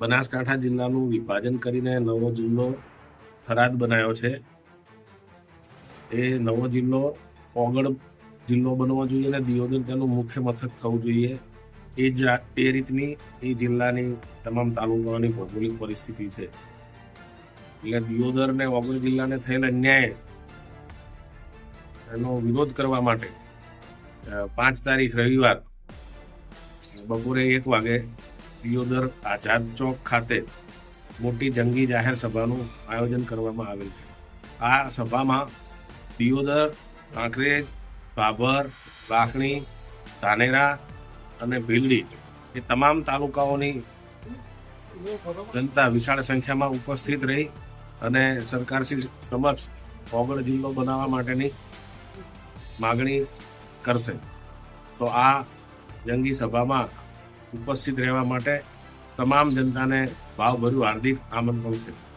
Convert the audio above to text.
બનાસકાંઠા જિલ્લાનું વિભાજન કરીને નવો જિલ્લો થરાદ બનાવ્યો છે. એ નવો જિલ્લો ઓગળ જિલ્લો બનવો જોઈએ અને દિયોદર તેનું મુખ્ય મથક થવું જોઈએ. એ જ એ રીતની એ જિલ્લાની તમામ તાલુકાઓની ભૌગોલિક પરિસ્થિતિ છે. એટલે દિયોદર ને ઓગળ જિલ્લાને થયેલ અન્યાય એનો વિરોધ કરવા માટે પાંચ તારીખ રવિવાર બપોરે એક વાગે દિયોદર આઝાદ ચોક ખાતે મોટી જંગી જાહેર સભાનું આયોજન કરવામાં આવેલ છે. આ સભામાં દિયોદર, કાંકરેજ ભાભર લાખણી ધાનેરા અને ભીલડી એ તમામ તાલુકાઓની જનતા વિશાળ સંખ્યામાં ઉપસ્થિત રહી અને સરકારશ્રી સમક્ષ ઓગળ જિલ્લો બનાવવા માટેની માગણી કરશે. તો આ જંગી સભામાં ઉપસ્થિત રહેવા માટે તમામ જનતાને ભાવભર્યું હાર્દિક આમંત્રણ છે.